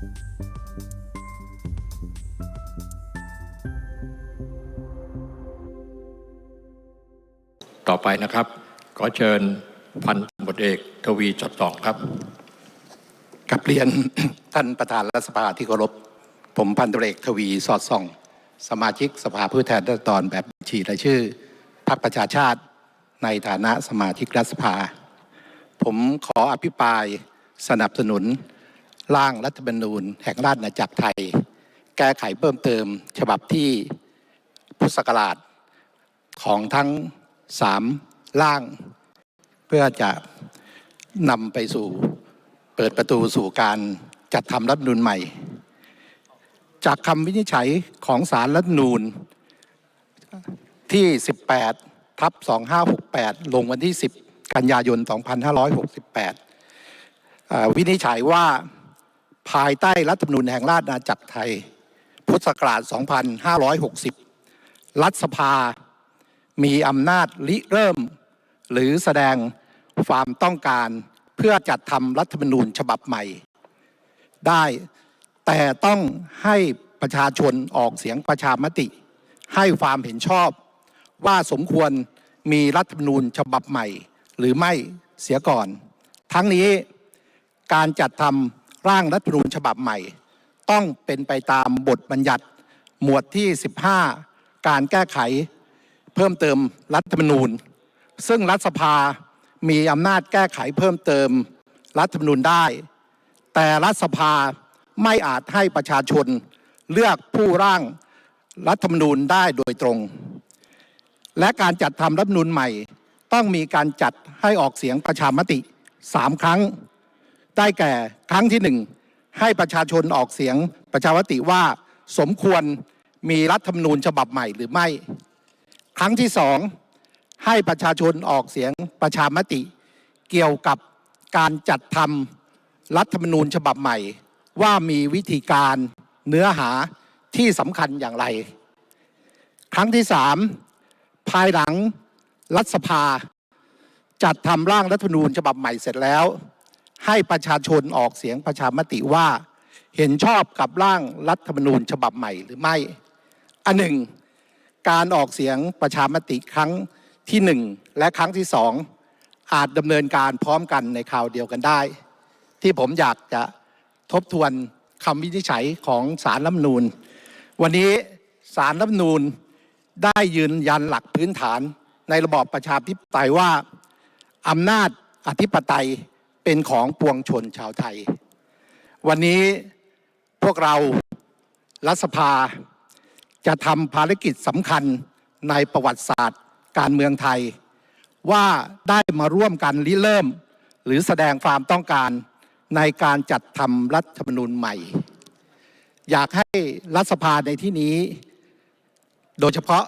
ต่อไปนะครับ ขอเชิญพันตำรวจเอกทวีจอดตองครับกับเรียนท่านประธานรัฐสภาที่เคารพผมพันตำรวจเอกทวีสอดส่อง สมาชิกสภาผู้แทนราษฎรแบบบัญชีรายชื่อพรรคประชาชาติในฐานะสมาชิกรัฐสภา ผมขออภิปรายสนับสนุน ร่างรัฐธรรมนูญแห่งราชอาณาจักรไทย แก้ไขเพิ่มเติม ฉบับที่พุทธศักราชของทั้งสามร่าง เพื่อจะนำไปสู่เปิดประตูสู่การจัดทำรัฐธรรมนูญใหม่ จากคำวินิจฉัยของสารรัฐธรรมนูญที่ 18 ทับ 2568 ลงวันที่ 10 กันยายน 2568เอ่อวินิจฉัยว่า ภายใต้รัฐธรรมนูญแห่งราชอาณาจักรไทย พุทธศักราช 2560 รัฐสภามีอำนาจริเริ่ม หรือแสดงความต้องการเพื่อจัดทำรัฐธรรมนูญฉบับใหม่ ได้แต่ต้องให้ประชาชนออกเสียงประชามติ ให้ความเห็นชอบ ว่าสมควรมีรัฐธรรมนูญฉบับใหม่ หรือไม่เสียก่อน ทั้งนี้การจัดทำ ร่างรัฐธรรมนูญฉบับใหม่ ต้องเป็นไปตามบทบัญญัติหมวดที่ 15 การแก้ไข เพิ่มเติมรัฐธรรมนูญ ซึ่งรัฐสภามีอำนาจแก้ไขเพิ่มเติมรัฐธรรมนูญได้ แต่รัฐสภาไม่อาจให้ประชาชนเลือกผู้ร่างรัฐธรรมนูญได้โดยตรง และการจัดทำรัฐธรรมนูญใหม่ ต้องมีการจัดให้ออกเสียงประชามติสามครั้ง ได้แก่ครั้งที่หนึ่งให้ประชาชนออกเสียงประชามติว่าสมควรมีรัฐธรรมนูญฉบับใหม่หรือไม่ ครั้งที่สองให้ประชาชนออกเสียงประชามติ เกี่ยวกับการจัดทำรัฐธรรมนูญฉบับใหม่ ว่ามีวิธีการเนื้อหาที่สำคัญอย่างไร ครั้งที่สามภายหลังรัฐสภา จัดทำร่างรัฐธรรมนูญฉบับใหม่เสร็จแล้ว ให้ประชาชนออกเสียงประชามติว่าเห็นชอบกับร่างรัฐธรรมนูญฉบับใหม่หรือไม่ อันหนึ่ง การออกเสียงประชามติครั้งที่หนึ่งและครั้งที่สองอาจดำเนินการพร้อมกันในคราวเดียวกันได้ ที่ผมอยากจะทบทวนคำวินิจฉัยของสารรัฐมนูญ วันนี้สารรัฐมนูญได้ยืนยันหลักพื้นฐานในระบอบประชาธิปไตยว่าอำนาจอธิปไตย เป็นของปวงชนชาวไทย วันนี้พวกเรารัฐสภาจะทำภารกิจสำคัญในประวัติศาสตร์ การเมืองไทย ว่าได้มาร่วมกันริเริ่ม หรือแสดงความต้องการในการจัดทำรัฐธรรมนูญใหม่ อยากให้รัฐสภาในที่นี้ โดยเฉพาะ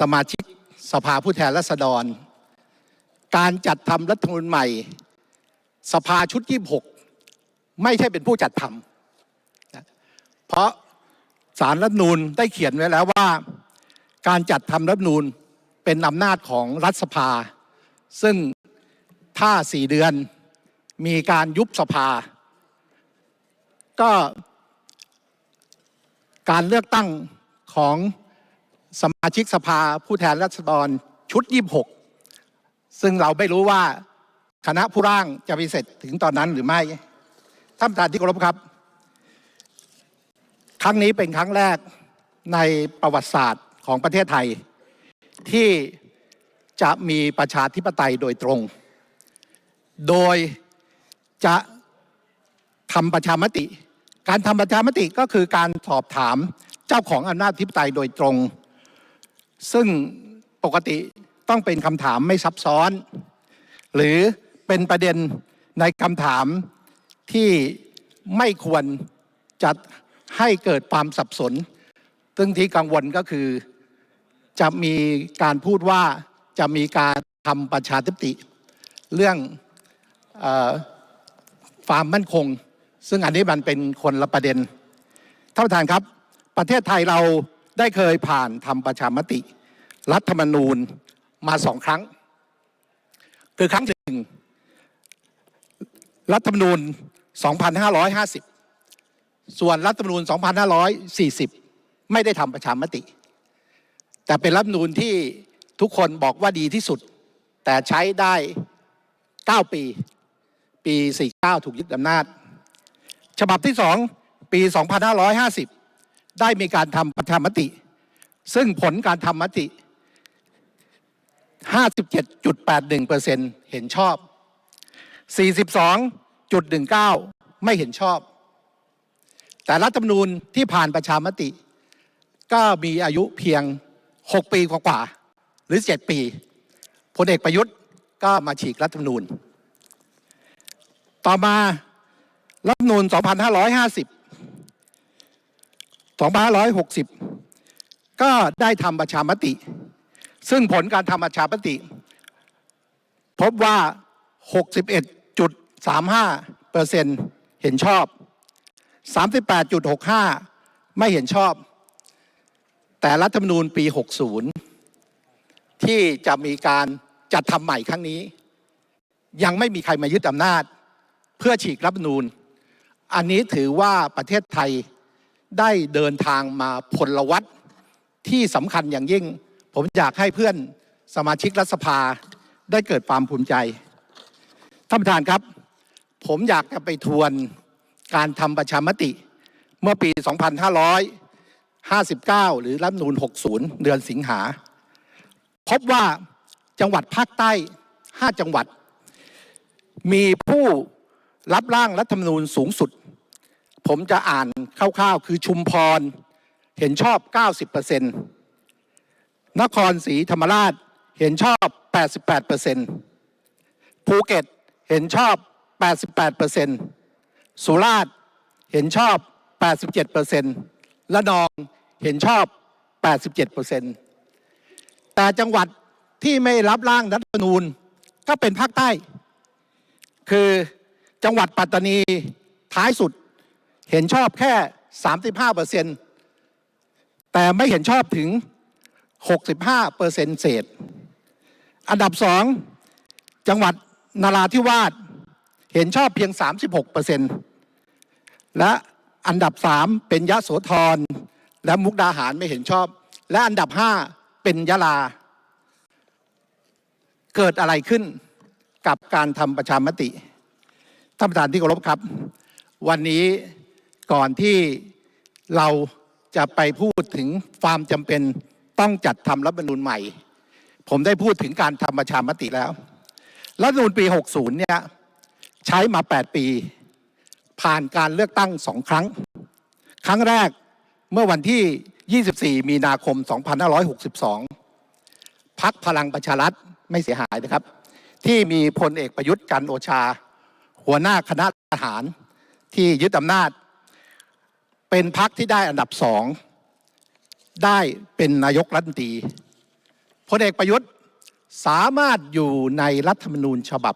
สมาชิกสภาผู้แทนราษฎร การจัดทำรัฐธรรมนูญใหม่ สภาชุดที่6ไม่ใช่เป็นผู้จัดทำเพราะสารรัฐนูลได้เขียนไว้แล้วว่า การจัดทำรัฐนูลเป็นอำนาจของรัฐสภา ซึ่งถ้าสี่เดือนมีการยุบสภา ก็การเลือกตั้งของสมาชิกสภาผู้แทนราษฎรชุด 26 ซึ่งเราไม่รู้ว่า คณะผู้ร่างจะไปเสร็จถึงตอนนั้นหรือไม่ท่านประธานที่เคารพครับ ครั้งนี้เป็นครั้งแรกในประวัติศาสตร์ของประเทศไทย ที่จะมีประชาธิปไตยโดยตรง โดยจะทำประชามติ การทำประชามติก็คือการสอบถามเจ้าของอำนาจธิปไตยโดยตรง ซึ่งปกติต้องเป็นคำถามไม่ซับซ้อน หรือ เป็นประเด็นในคำถามที่ไม่ควรจะให้เกิดความสับสน ซึ่งที่กังวลก็คือจะมีการพูดว่าจะมีการทำประชาธิปติ เรื่องความมั่นคง ซึ่งอันนี้มันเป็นคนละประเด็นท่านประธานครับ ประเทศไทยเราได้เคยผ่านทำประชามติ รัฐธรรมนูญมาสองครั้ง คือครั้งที่หนึ่ง รัฐธรรมนูญ2550 ส่วนรัฐธรรมนูญ2540 ไม่ได้ทำประชามติ แต่เป็นรัฐธรรมนูญที่ทุกคนบอกว่าดีที่สุด แต่ใช้ได้ 9 ปี ปี 49 ถูกยึดอำนาจ ฉบับที่ 2 ปี 2550 ได้มีการทำประชามติ ซึ่งผลการทำมติ 57.81%เห็นชอบ 42.19 ไม่เห็นชอบ แต่รัฐธรรมนูญที่ผ่านประชามติ ก็มีอายุเพียง 6 ปีกว่าๆหรือ 7 ปีพลเอกประยุทธ์ก็มาฉีกรัฐธรรมนูญ ต่อมารัฐธรรมนูญ 2550 2560 ก็ได้ทำประชามติ ซึ่งผลการทำประชามติ พบว่า 61 35%เห็นชอบ 38.65 ไม่เห็นชอบ แต่รัฐธรรมนูญปี 60 ที่จะมีการจัดทำใหม่ครั้งนี้ ยังไม่มีใครมายึดอำนาจ เพื่อฉีกรัฐธรรมนูญ อันนี้ถือว่าประเทศไทยได้เดินทางมาผลวัตที่สำคัญอย่างยิ่ง ผมอยากให้เพื่อนสมาชิกรัฐสภาได้เกิดความภูมิใจ ท่านประธานครับ ผมอยากจะไปทวนการทำประชามติ เมื่อปี 2559 หรือรัฐธรรมนูญ60 เดือนสิงหา พบว่าจังหวัดภาคใต้ 5 จังหวัด มีผู้รับร่างรัฐธรรมนูญสูงสุด ผมจะอ่านคร่าวๆ คือชุมพร เห็นชอบ 90%นครศรีธรรมราชเห็นชอบ 88%ภูเก็ตเห็นชอบ 88%สุราษฎร์เห็นชอบ 87%ละนองเห็นชอบ 87%แต่จังหวัดที่ไม่รับร่างรัฐธรรมนูญก็เป็นภาคใต้ คือจังหวัดปัตตานีท้ายสุดเห็นชอบแค่ 35%แต่ไม่เห็นชอบถึง 65%เศษ อันดับสองจังหวัดนาราธิวาส เห็นชอบเพียง 36%และอันดับสามเป็นยะโสธรและมุกดาหารไม่เห็นชอบ และอันดับห้าเป็นยะลา เกิดอะไรขึ้นกับการทำประชามติท่านประธานที่เคารพครับ วันนี้ก่อนที่เราจะไปพูดถึงความจำเป็นต้องจัดทำรัฐมนูญใหม่ ผมได้พูดถึงการทำประชามติแล้ว รัฐธรรมนูญปี 60 เนี่ย ใช้มา 8 ปี ผ่านการเลือกตั้งสองครั้ง ครั้งแรกเมื่อวันที่ 24 มีนาคม 2562 พักพลังประชารัฐไม่เสียหายนะครับ ที่มีพลเอกประยุทธ์จันโอชา หัวหน้าคณะทหารที่ยึดอำนาจ เป็นพักที่ได้อันดับสอง ได้เป็นนายกรัฐมนตรีพลเอกประยุทธ์สามารถอยู่ในรัฐธรรมนูญฉบับ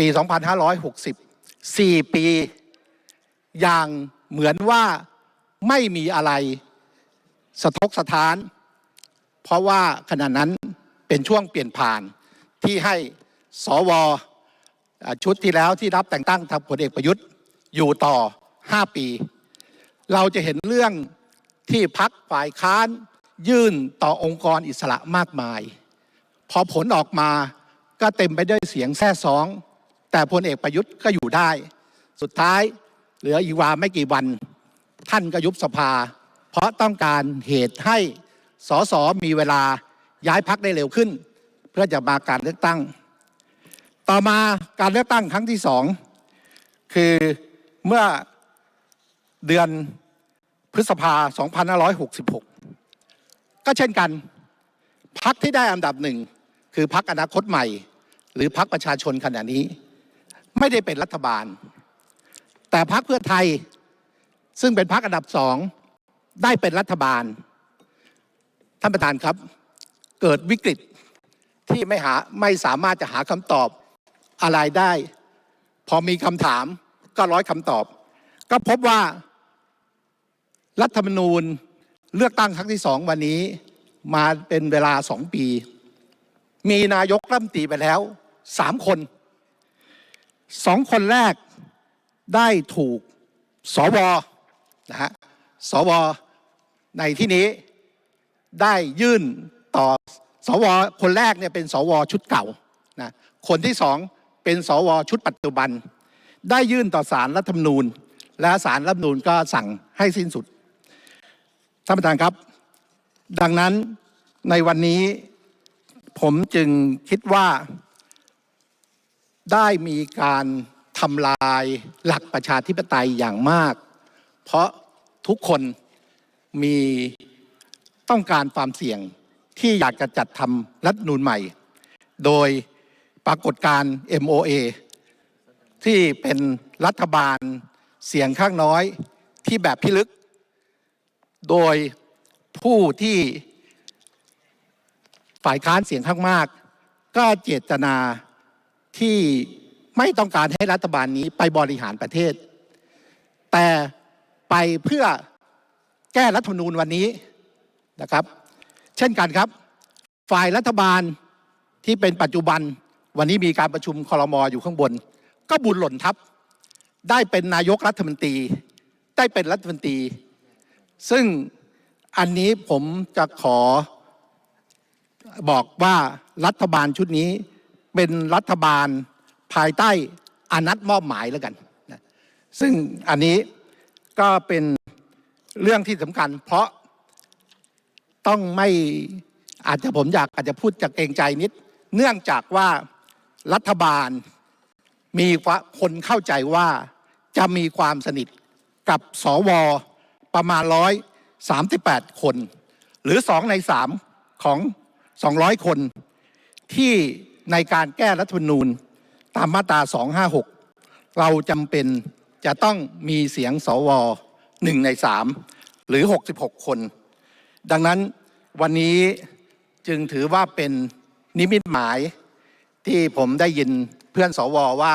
ปี 2560 4 ปี อย่างเหมือนว่าไม่มีอะไรสะทกสะทาน เพราะว่าขณะนั้นเป็นช่วงเปลี่ยนผ่านที่ให้สวอชุดที่แล้วที่รับแต่งตั้งทางพลเอกประยุทธ์อยู่ต่อ 5 ปี เราจะเห็นเรื่องที่พักฝ่ายค้านยื่นต่อองค์กรอิสระมากมาย พอผลออกมาก็เต็มไปด้วยเสียงแซ่ซ้อง แต่พลเอกประยุทธ์ก็อยู่ได้ สุดท้ายเหลืออีกวาไม่กี่วัน ท่านก็ยุบสภา เพราะต้องการเหตุให้สสมีเวลาย้ายพักได้เร็วขึ้น เพื่อจะมาการเลือกตั้ง ต่อมาการเลือกตั้งครั้งที่สองคือเมื่อเดือนพฤษภา 2566 ก็เช่นกันพักที่ได้อันดับหนึ่งคือพักอนาคตใหม่ หรือพักประชาชนขณะนี้ ไม่ได้เป็นรัฐบาล แต่พักเพื่อไทยซึ่งเป็นพักอันดับสองได้เป็นรัฐบาล ท่านประธานครับ เกิดวิกฤตที่ไม่หาไม่สามารถจะหาคำตอบอะไรได้ พอมีคำถามก็ร้อยคำตอบ ก็พบว่ารัฐธรรมนูญเลือกตั้งครั้งที่สองวันนี้มาเป็นเวลาสองปี มีนายกรัฐมนตรีไปแล้วสามคน สองคนแรกได้ถูกสวนะฮะสวในที่นี้ได้ยื่นต่อสวคนแรกเนี่ยเป็นสวชุดเก่านะคนที่สองเป็นสวชุดปัจจุบัน ได้ยื่นต่อสารรัฐธรรมนูญ และสารรัฐธรรมนูญก็สั่งให้สิ้นสุดท่านประธานครับ ดังนั้นในวันนี้ผมจึงคิดว่า ได้มีการทำลายหลักประชาธิปไตยอย่างมาก เพราะทุกคนมีต้องการความเสี่ยงที่อยากจะจัดทำรัฐนูญใหม่ โดยปรากฏการ MOA ที่เป็นรัฐบาลเสียงข้างน้อยที่แบบพิลึก โดยผู้ที่ฝ่ายค้านเสียงข้างมาก ก็เจตนา ที่ไม่ต้องการให้รัฐบาลนี้ไปบริหารประเทศ แต่ไปเพื่อแก้รัฐธรรมนูญวันนี้นะครับ เช่นกันครับ ฝ่ายรัฐบาลที่เป็นปัจจุบันวันนี้มีการประชุมคอรมออยู่ข้างบน ก็บุญหล่นทับ ได้เป็นนายกรัฐมนตรี ได้เป็นรัฐมนตรี ซึ่งอันนี้ผมจะขอบอกว่ารัฐบาลชุดนี้ เป็นรัฐบาลภายใต้อานัดมอบหมายแล้วกันนะซึ่งอันนี้ก็เป็นเรื่องที่สำคัญ เพราะต้องไม่อาจจะผมอยากอาจจะพูดจากเกรงใจนิด เนื่องจากว่ารัฐบาลมีคนเข้าใจว่าจะมีความสนิทกับสวประมาณร้อยสามสิบแปดคน หรือสองในสามของสองร้อยคนที่ ในการแก้รัฐธรรมนูญตามมาตรา 256 เราจำเป็นจะต้องมีเสียงสวหนึ่งในสามหรือ 66 คน ดังนั้นวันนี้จึงถือว่าเป็นนิมิตหมายที่ผมได้ยินเพื่อนสวว่า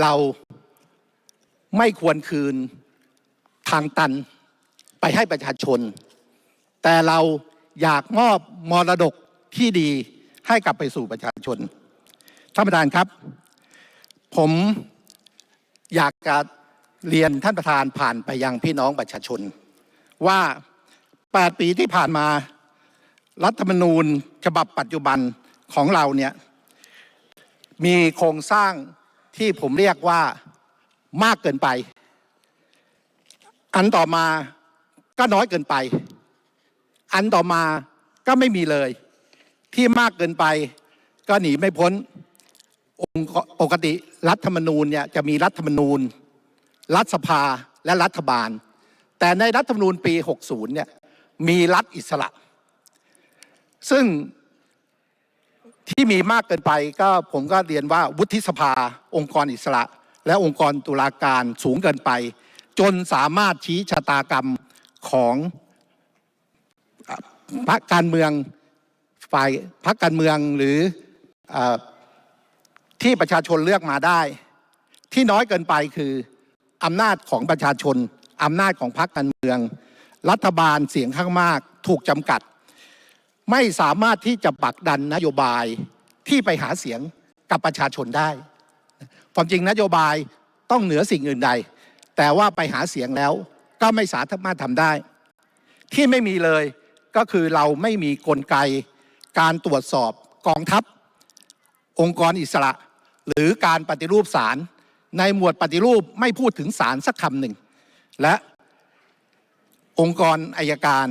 เราไม่ควรคืนทางตันไปให้ประชาชน แต่เราอยากมอบมรดกที่ดีให้กลับไปสู่ประชา ชนท่านประธานครับ ผมอยากจะเรียนท่านประธานผ่านไปยังพี่น้องประชาชน ว่า 8 ปีที่ผ่านมา รัฐธรรมนูญฉบับปัจจุบันของเราเนี่ยมีโครงสร้างที่ผมเรียกว่ามากเกินไป อันต่อมาก็น้อยเกินไป อันต่อมาก็ไม่มีเลย ที่มากเกินไป ก็หนีไม่พ้นองค์ปกติรัฐธรรมนูญเนี่ยจะมีรัฐธรรมนูญ รัฐสภาและรัฐบาล แต่ในรัฐธรรมนูญปี 60 เนี่ยมีรัฐอิสระ ซึ่งที่มีมากเกินไปก็ผมก็เรียนว่าวุฒิสภา องค์กรอิสระ และองค์กรตุลาการสูงเกินไป จนสามารถชี้ชะตากรรมของพรรคการเมืองฝ่ายพรรคการเมืองหรืออ ที่ประชาชนเลือกมาได้ ที่น้อยเกินไปคืออำนาจของประชาชนอำนาจของพรรคการเมือง รัฐบาลเสียงข้างมากถูกจำกัด ไม่สามารถที่จะปักดันนโยบายที่ไปหาเสียงกับประชาชนได้ ความจริงนโยบายต้องเหนือสิ่งอื่นใด แต่ว่าไปหาเสียงแล้วก็ไม่สามารถทำได้ ที่ไม่มีเลยก็คือเราไม่มีกลไกการตรวจสอบกองทัพ กรอิสระ หรือการปฏิรูปศาลในหมวดปฏิรูปไม่พูดถึงศาลสักคำหนึ่ง และองค์กรอายการ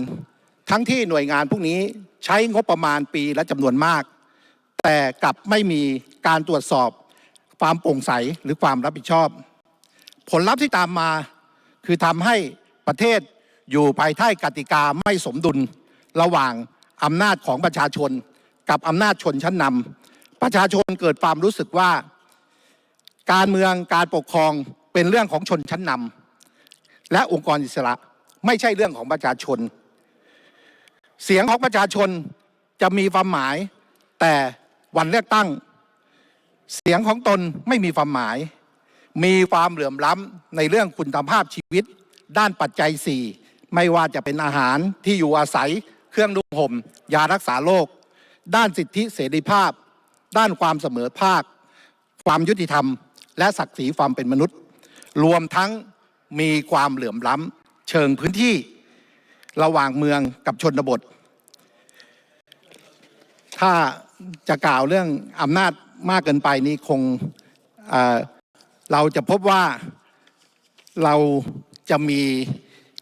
ทั้งที่หน่วยงานพวกนี้ใช้งบประมาณปีและจำนวนมาก แต่กลับไม่มีการตรวจสอบความโปร่งใสหรือความรับผิดชอบ ผลลัพธ์ที่ตามมาคือทำให้ประเทศอยู่ภายใต้กติกาไม่สมดุล ระหว่างอำนาจของประชาชน กับอำนาจชนชั้นนำ ประชาชนเกิดความรู้สึกว่า การเมืองการปกครองเป็นเรื่องของชนชั้นนำและองค์กรอิสระ ไม่ใช่เรื่องของประชาชน เสียงของประชาชนจะมีความหมาย แต่วันเลือกตั้ง เสียงของตนไม่มีความหมาย มีความเหลื่อมล้ำในเรื่องคุณภาพชีวิต ด้านปัจจัยสี่ไม่ว่าจะเป็นอาหารที่อยู่อาศัย เครื่องนุ่งห่มยารักษาโรคด้านสิทธิเสรีภาพ ด้านความเสมอภาค ความยุติธรรม และศักดิ์ศรีความเป็นมนุษย์ รวมทั้งมีความเหลื่อมล้ำเชิงพื้นที่ระหว่างเมืองกับชนบท ถ้าจะกล่าวเรื่องอำนาจมากเกินไปนี่คงเเราจะพบว่าเราจะมี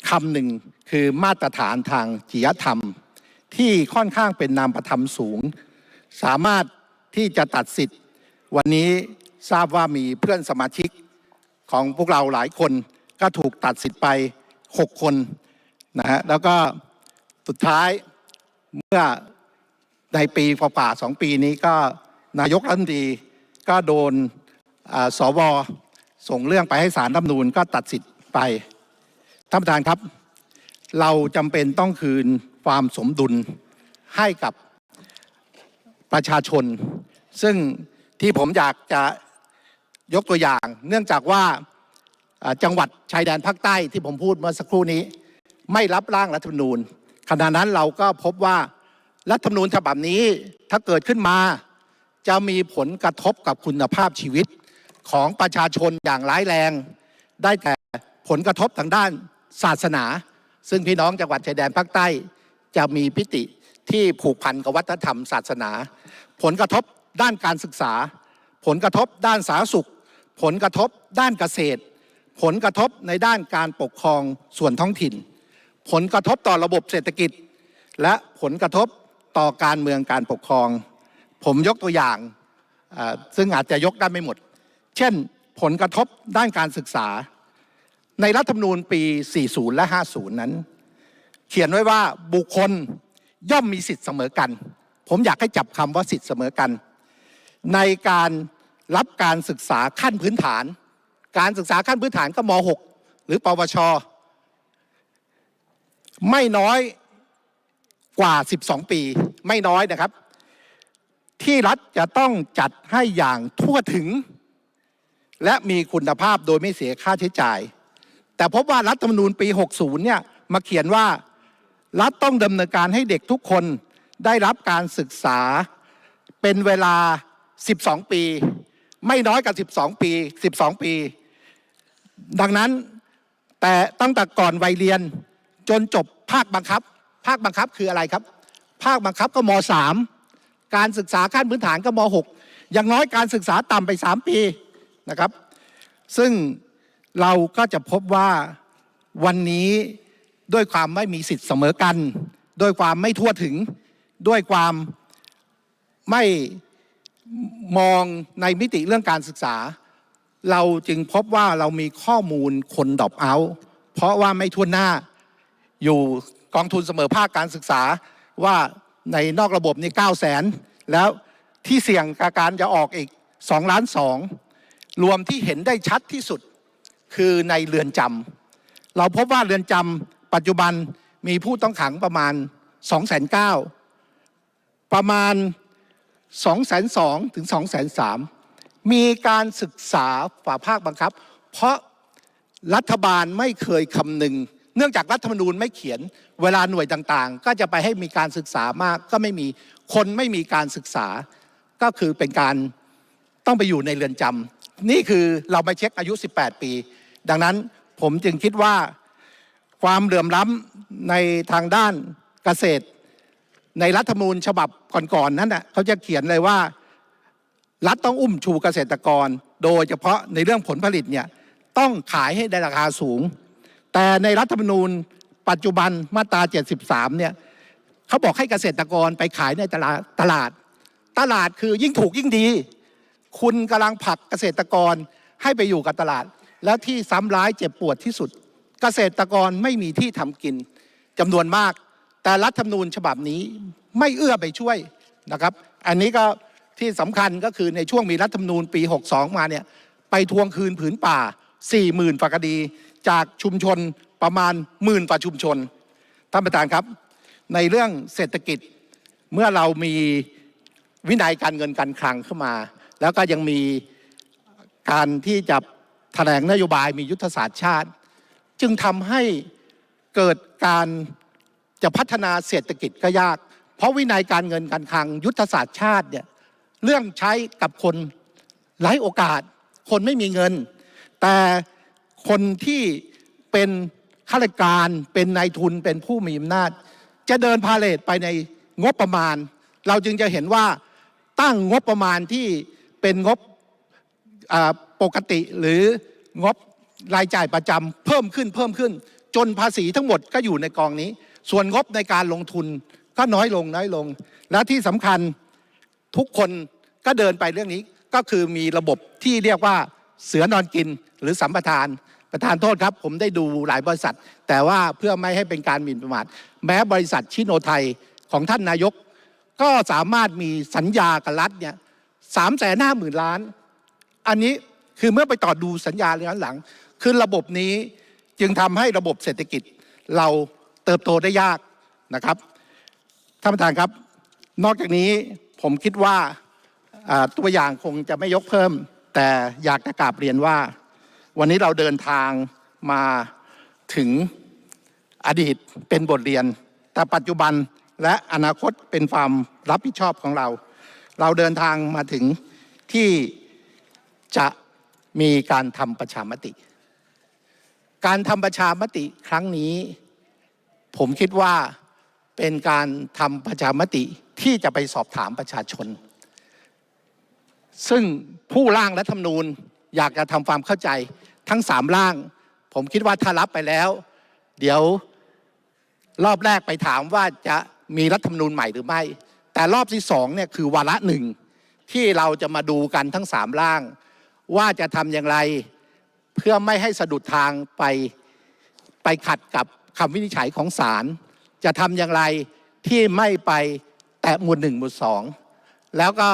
คำหนึ่งคือมาตรฐานทางจริยธรรม ที่ค่อนข้างเป็นนามประธรรมสูง สามารถ ที่จะตัดสิทธิ์ วันนี้ทราบว่ามีเพื่อนสมาชิกของพวกเราหลายคนก็ถูกตัดสิทธิ์ไป 6 คนนะฮะแล้วก็สุดท้ายเมื่อในปีกว่าสองปีนี้ก็นายกรัฐมนตรีก็โดนสวส่งเรื่องไปให้สารรัฐมนูญก็ตัดสิทธิ์ไปท่านประธานครับ เราจำเป็นต้องคืนความสมดุลให้กับ ประชาชน ซึ่งที่ผมอยากจะยกตัวอย่าง เนื่องจากว่าจังหวัดชายแดนภาคใต้ที่ผมพูดเมื่อสักครู่นี้ ไม่รับร่างรัฐธรรมนูญขณะนั้นเราก็พบว่ารัฐธรรมนูญฉบับนี้ถ้าเกิดขึ้นมา จะมีผลกระทบกับคุณภาพชีวิตของประชาชนอย่างร้ายแรง ได้แก่ผลกระทบทางด้านศาสนา ซึ่งพี่น้องจังหวัดชายแดนภาคใต้ จะมีพิติที่ผูกพันกับวัฒนธรรมศาสนา ผลกระทบด้านการศึกษา ผลกระทบด้านสาธารณสุข ผลกระทบด้านเกษตร ผลกระทบในด้านการปกครองส่วนท้องถิ่น ผลกระทบต่อระบบเศรษฐกิจ และผลกระทบต่อการเมืองการปกครอง ผมยกตัวอย่างซึ่งอาจจะยกได้ไม่หมด เช่น ผลกระทบด้านการศึกษา ในรัฐธรรมนูญปี 40 และ 50 นั้น เขียนไว้ว่าบุคคลย่อมมีสิทธิ์เสมอกัน ผมอยากให้จับคำว่าสิทธิ์เสมอกัน ในการรับการศึกษาขั้นพื้นฐาน การศึกษาขั้นพื้นฐานก็ม .6 หรือปวช ไม่น้อยกว่า 12 ปี ไม่น้อยนะครับ ที่รัฐจะต้องจัดให้อย่างทั่วถึง และมีคุณภาพโดยไม่เสียค่าใช้จ่าย แต่พบว่ารัฐธรรมนูญปี 60 เนี่ยมาเขียนว่ารัฐต้องดำเนินการให้เด็กทุกคน ได้รับการศึกษาเป็นเวลา 12 ปี ไม่น้อยกว่า12 ปี 12 ปี ดังนั้นแต่ตั้งแต่ก่อนวัยเรียนจนจบภาคบังคับ ภาคบังคับคืออะไรครับ ภาคบังคับก็ม .3 การศึกษาขั้นพื้นฐานก็ม .6 อย่างน้อยการศึกษาต่ำไป 3 ปีนะครับ ซึ่งเราก็จะพบว่าวันนี้ด้วยความไม่มีสิทธิ์เสมอกัน ด้วยความไม่ทั่วถึง ด้วยความไม่มองในมิติเรื่องการศึกษา เราจึงพบว่าเรามีข้อมูลคนดอปเอา เพราะว่าไม่ทั่วหน้าอยู่กองทุนเสมอภาคการศึกษาว่าในนอกระบบนี่9 0 0แสนแล้วที่เสี่ยงกับการจะออกอีก2ล้าน2รวมที่เห็นได้ชัดที่สุดคือในเรือนจำเราพบว่าเรือนจำปัจจุบันมีผู้ต้องขังประมาณ 2 9 0 0 0 ประมาณ 2 2 0 0 0ถึง2 3 0 0 0มีการศึกษาฝ่าภาคบังคับ เพราะรัฐบาลไม่เคยคำนึง เนื่องจากรัฐธรรมนูญไม่เขียนเวลาหน่วยต่างๆ ก็จะไปให้มีการศึกษามากก็ไม่มีคนไม่มีการศึกษา ก็คือเป็นการต้องไปอยู่ในเรือนจำนี่คือเราไปเช็คอายุ 18 ปี ดังนั้นผมจึงคิดว่าความเหลื่อมล้ำในทางด้านเกษตร ในรัฐธรรมนูญฉบับก่อนๆนั้นน่ะเขาจะเขียนเลยว่า รัฐต้องอุ้มชูเกษตรกร โดยเฉพาะในเรื่องผลผลิตเนี่ยต้องขายให้ได้ราคาสูง แต่ในรัฐธรรมนูญปัจจุบันมาตรา 73 เนี่ยเขาบอกให้เกษตรกรไปขายในตลาดตลาด ตลาดคือยิ่งถูกยิ่งดี คุณกำลังผลักเกษตรกรให้ไปอยู่กับตลาด แล้วที่ซ้ำร้ายเจ็บปวดที่สุด เกษตรกรไม่มีที่ทำกินจำนวนมาก แต่รัฐธรรมนูญฉบับนี้ไม่เอื้อไปช่วยนะครับ อันนี้ก็ที่สำคัญก็คือในช่วงมีรัฐธรรมนูญปี 62 มาเนี่ยไปทวงคืนผืนป่า 40,000ฝ่าคดี จากชุมชนประมาณหมื่นฝ่าชุมชนท่านประธานครับ ในเรื่องเศรษฐกิจเมื่อเรามีวินัยการเงินการคลังเข้ามา แล้วก็ยังมีการที่จะแถลงนโยบายมียุทธศาสตร์ชาติ จึงทำให้เกิดการ จะพัฒนาเศรษฐกิจก็ยาก เพราะวินัยการเงินการคลังยุทธศาสตร์ชาติเนี่ยเรื่องใช้กับคนไร้โอกาส คนไม่มีเงิน แต่คนที่เป็นข้าราชการเป็นนายทุนเป็นผู้มีอำนาจ จะเดินพาเลทไปในงบประมาณ เราจึงจะเห็นว่าตั้งงบประมาณที่เป็นงบปกติหรืองบรายจ่ายประจำเพิ่มขึ้นเพิ่มขึ้น จนภาษีทั้งหมดก็อยู่ในกองนี้ ส่วนงบในการลงทุนก็น้อยลงน้อยลง และที่สำคัญทุกคนก็เดินไปเรื่องนี้ก็คือมีระบบที่เรียกว่าเสือนอนกินหรือสัมปทาน ประธานโทษครับ ผมได้ดูหลายบริษัท แต่ว่าเพื่อไม่ให้เป็นการหมิ่นประมาทแม้บริษัทชิโนไทยของท่านนายก ก็สามารถมีสัญญากับรัฐเนี่ยสามแสนห้าหมื่นล้าน อันนี้คือเมื่อไปต่อดูสัญญาย้อนหลัง คือระบบนี้จึงทำให้ระบบเศรษฐกิจเรา ติบโตได้ยากนะครับท่านประธานครับ นอกจากนี้ผมคิดว่าตัวอย่างคงจะไม่ยกเพิ่ม แต่อยากจะกราบเรียนว่า วันนี้เราเดินทางมาถึงอดีตเป็นบทเรียน แต่ปัจจุบันและอนาคตเป็นความรับผิดชอบของเรา เราเดินทางมาถึงที่จะมีการทำประชามติ การทำประชามติครั้งนี้ ผมคิดว่าเป็นการทำประชามติที่จะไปสอบถามประชาชน ซึ่งผู้ร่างรัฐธรรมนูญอยากจะทำความเข้าใจทั้งสามร่าง ผมคิดว่าถ้ารับไปแล้ว เดี๋ยวรอบแรกไปถามว่าจะมีรัฐธรรมนูญใหม่หรือไม่ แต่รอบที่สองเนี่ยคือวาระหนึ่งที่เราจะมาดูกันทั้งสามร่าง ว่าจะทำอย่างไรเพื่อไม่ให้สะดุดทางไปไปขัดกับ คำวินิจฉัยของศาลจะทำอย่างไรที่ไม่ไปแตะหมวดหนึ่งหมวดสองแล้วก็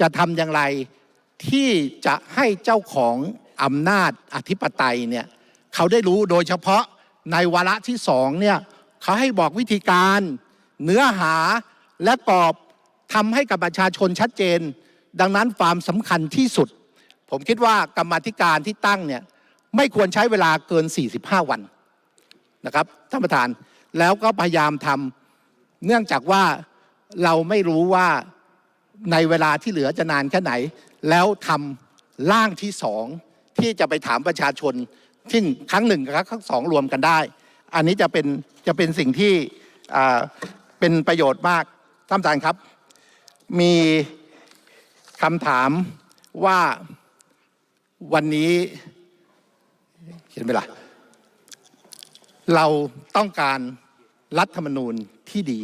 จะทำอย่างไรที่จะให้เจ้าของอำนาจอธิปไตยเนี่ยเขาได้รู้โดยเฉพาะในวาระที่สองเนี่ยเขาให้บอกวิธีการเนื้อหาและกรอบทำให้กับประชาชนชัดเจน ดังนั้นความสำคัญที่สุด ผมคิดว่ากรรมธิการที่ตั้งเนี่ยไม่ควรใช้เวลาเกิน 45 วัน นะครับท่านประธานแล้วก็พยายามทำเนื่องจากว่าเราไม่รู้ว่าในเวลาที่เหลือจะนานแค่ไหน แล้วทำร่างที่สองที่จะไปถามประชาชนซึ่งครั้งหนึ่งกับครั้งสองรวมกันได้ อันนี้จะเป็นจะเป็นสิ่งที่เป็นประโยชน์มากท่านประธานครับ มีคำถามว่าวันนี้เขียนไปละ เราต้องการรัฐธรรมนูญที่ดี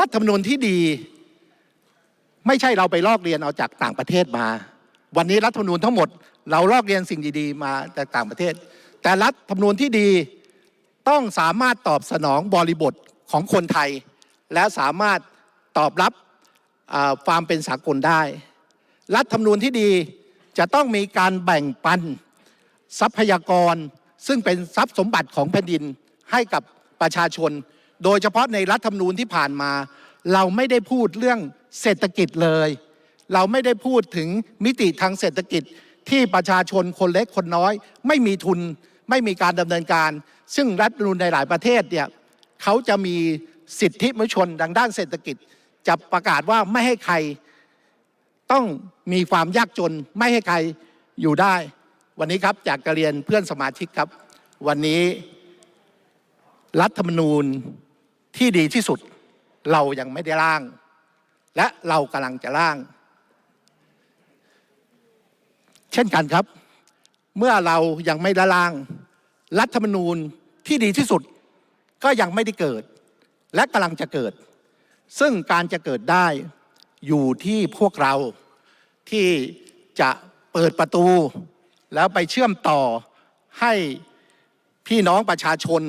รัฐธรรมนูญที่ดี ไม่ใช่เราไปลอกเรียนเอาจากต่างประเทศมา วันนี้รัฐธรรมนูญทั้งหมด เราลอกเรียนสิ่งดีๆ มาจากต่างประเทศ แต่รัฐธรรมนูญที่ดีต้องสามารถตอบสนองบริบทของคนไทย และสามารถตอบรับความเป็นสากลได้ รัฐธรรมนูญที่ดีจะต้องมีการแบ่งปันทรัพยากร ซึ่งเป็นทรัพย์สมบัติของแผ่นดินให้กับประชาชน โดยเฉพาะในรัฐธรรมนูญที่ผ่านมา เราไม่ได้พูดเรื่องเศรษฐกิจเลย เราไม่ได้พูดถึงมิติทางเศรษฐกิจที่ประชาชนคนเล็กคนน้อย ไม่มีทุนไม่มีการดำเนินการ ซึ่งรัฐธรรมนูญในหลายประเทศเนี่ยเขาจะมีสิทธิมนุษยชนดังด้านเศรษฐกิจ จะประกาศว่าไม่ให้ใครต้องมีความยากจนไม่ให้ใครอยู่ได้ วันนี้ครับอยากจะเรียนเพื่อนสมาชิกครับ วันนี้รัฐธรรมนูญที่ดีที่สุดเรายังไม่ได้ร่าง และเรากำลังจะร่าง เช่นกันครับ เมื่อเรายังไม่ได้ร่าง รัฐธรรมนูญที่ดีที่สุด ก็ยังไม่ได้เกิด และกำลังจะเกิด ซึ่งการจะเกิดได้อยู่ที่พวกเราที่จะเปิดประตู แล้วไปเชื่อมต่อให้พี่น้องประชาชน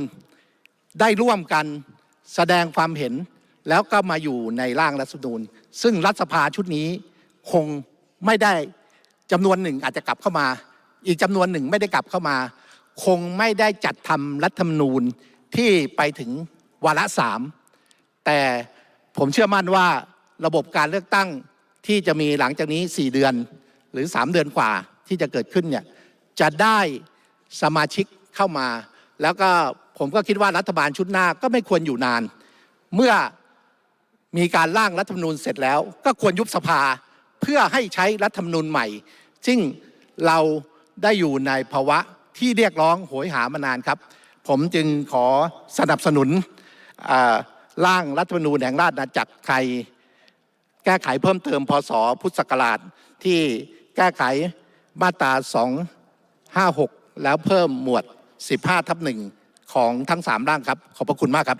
ได้ร่วมกันแสดงความเห็น แล้วก็มาอยู่ในร่างรัฐธรรมนูญ ซึ่งรัฐสภาชุดนี้คงไม่ได้จำนวนหนึ่งอาจจะกลับเข้ามา อีกจำนวนหนึ่งไม่ได้กลับเข้ามา คงไม่ได้จัดทำรัฐธรรมนูญที่ไปถึงวาระสามแต่ผมเชื่อมั่นว่าระบบการเลือกตั้งที่จะมีหลังจากนี้ 4 เดือนหรือ 3 เดือนกว่า ที่จะเกิดขึ้นเนี่ยจะได้สมาชิกเข้ามา แล้วก็ผมก็คิดว่ารัฐบาลชุดหน้าก็ไม่ควรอยู่นาน เมื่อมีการร่างรัฐธรรมนูญเสร็จแล้ว ก็ควรยุบสภาเพื่อให้ใช้รัฐธรรมนูญใหม่ ซึ่งเราได้อยู่ในภาวะที่เรียกร้องโหยหามานานครับ ผมจึงขอสนับสนุนอ่าร่างรัฐธรรมนูญแห่งราชอาณาจักรไทยแก้ไขเพิ่มเติมพศพุทธศักราชที่แก้ไข มาตรา256 แล้วเพิ่มหมวด 15ทับหนึ่งของทั้ง 3 ร่างครับ ขอบพระคุณมากครับ